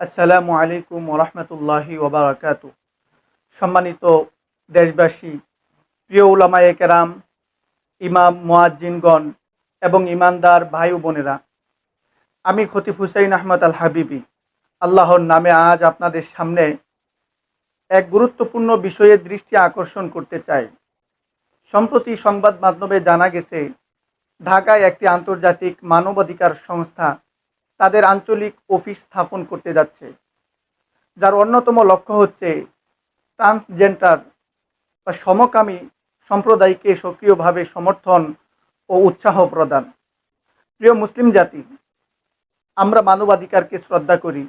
আসসালামু আলাইকুম ওরহমতুল্লাহি ওবরাকাত সম্মানিত দেশবাসী, প্রিয় উলামায়ে কেরাম, ইমাম, মোয়াজ্জিনগণ এবং ইমানদার ভাই বোনেরা, আমি খতিফ হুসাইন আহমদ আল হাবিবি আল্লাহর নামে আজ আপনাদের সামনে এক গুরুত্বপূর্ণ বিষয়ে দৃষ্টি আকর্ষণ করতে চাই। সম্প্রতি সংবাদ মাধ্যমে জানা গেছে, ঢাকায় একটি আন্তর্জাতিক মানবাধিকার সংস্থা তাদের আঞ্চলিক অফিস স্থাপন করতে যাচ্ছে। যার অন্যতম লক্ষ্য হচ্ছে ট্রান্সজেন্ডার বা সমকামী সম্প্রদায়কে সক্রিয়ভাবে সমর্থন ও উৎসাহ প্রদান। প্রিয় মুসলিম জাতি, আমরা মানবাধিকারকে শ্রদ্ধা করি,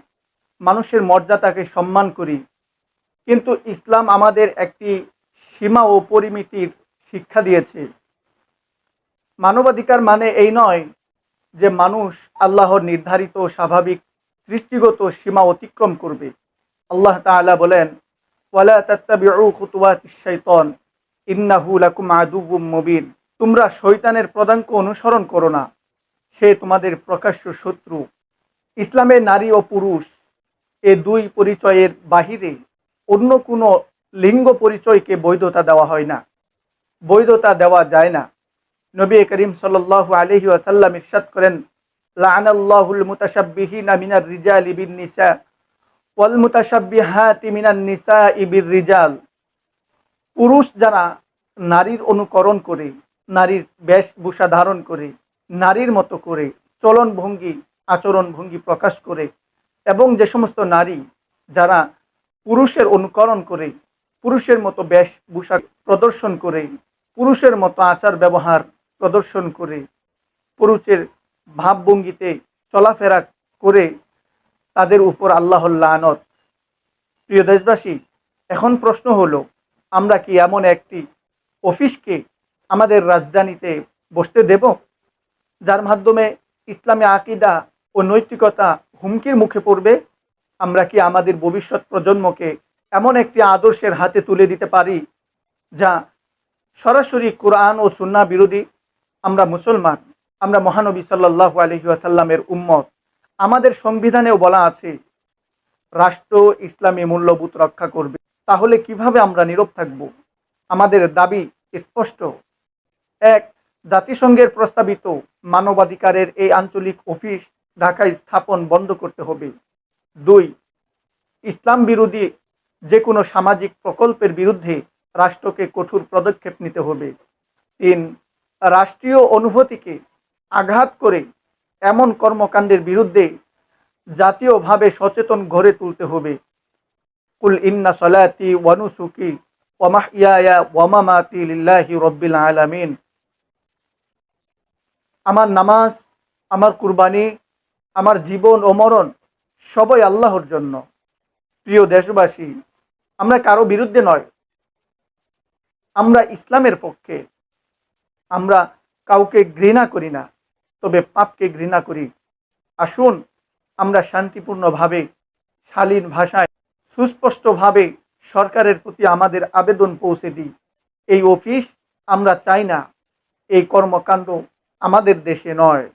মানুষের মর্যাদাকে সম্মান করি, কিন্তু ইসলাম আমাদের একটি সীমা ও পরিমিতির শিক্ষা দিয়েছে। মানবাধিকার মানে এই নয় যে মানুষ আল্লাহর নির্ধারিত স্বাভাবিক সৃষ্টিগত সীমা অতিক্রম করবে। আল্লাহ তাআলা বলেন, ওয়ালা শাইতান, ইন্নাহু তোমরা শৈতানের পদাঙ্ক অনুসরণ করো না, সে তোমাদের প্রকাশ্য শত্রু। ইসলামে নারী ও পুরুষ এ দুই পরিচয়ের বাহিরে অন্য কোনো লিঙ্গ পরিচয়কে বৈধতা দেওয়া হয় না। বৈধতা দেওয়া যায় না। নবী করিম সাল্লাল্লাহু আলাইহি ওয়াসাল্লাম ইরশাদ করেন লাআনাল্লাহুল মুতাশাব্বিহিনা মিনার রিজালি বিন নিসা ওয়াল মুতাশাব্বিহাতি মিনান নিসাই বির রিজাল পুরুষ যারা নারীর অনুকরণ করে, নারীর বেশভূষা ধারণ করে, নারীর মতো করে চলন ভঙ্গি আচরণ ভঙ্গি প্রকাশ করে, এবং যে সমস্ত নারী যারা পুরুষের অনুকরণ করে, পুরুষের মতো বেশভূষা প্রদর্শন করে, পুরুষের মতো আচার ব্যবহার প্রদর্শন করে, পুরুষের ভাবভঙ্গিতে চলাফেরা করে তাদের উপর আল্লাহর লানত। প্রিয় দেশবাসী, এখন প্রশ্ন হলো, আমরা কি এমন একটি অফিসকে আমাদের রাজধানীতে বসতে দেব? যার মাধ্যমে ইসলামী আকিদা ও নৈতিকতা হুমকির মুখে পড়বে? আমরা কি আমাদের ভবিষ্যৎ প্রজন্মকে এমন একটি আদর্শের হাতে তুলে দিতে পারি, যা সরাসরি কোরআন ও সুন্না বিরোধী আমরা মুসলমান, আমরা মহানবী সাল্লাহ আলহি আসাল্লামের উম্মত। আমাদের সংবিধানেও বলা আছে, রাষ্ট্র ইসলামী মূল্যবোধ রক্ষা করবে। তাহলে কীভাবে আমরা নীরব থাকব? আমাদের দাবি স্পষ্ট। এক, জাতিসংঘের প্রস্তাবিত মানবাধিকারের এই আঞ্চলিক অফিস ঢাকায় স্থাপন বন্ধ করতে হবে। দুই, ইসলাম বিরোধী যে কোনো সামাজিক প্রকল্পের বিরুদ্ধে রাষ্ট্রকে কঠোর পদক্ষেপ নিতে হবে। তিন রাষ্ট্রীয় অনুভূতিকে আঘাত করে এমন কর্মকাণ্ডের বিরুদ্ধে জাতীয়ভাবে সচেতন গড়ে তুলতে হবে। কুল ইন্না সলাতি ওয়ানুসুকি ওয়ামাহিয়া ওয়ামামাতি লিল্লাহি রব্বিল আলামিন। আমার নামাজ, আমার কুরবানি, আমার জীবন ও মরণ সবই আল্লাহর জন্য। প্রিয় দেশবাসী, আমরা কারও বিরুদ্ধে নয়। আমরা ইসলামের পক্ষে। আমরা কাউকে ঘৃণা করি না, তবে পাপকে ঘৃণা করি। আসুন, আমরা শান্তিপূর্ণভাবে, শালীন ভাষায়, সুস্পষ্টভাবে সরকারের প্রতি আমাদের আবেদন পৌঁছে দিই। এই অফিস আমরা চাই না, এই কর্মকাণ্ড আমাদের দেশে নয়।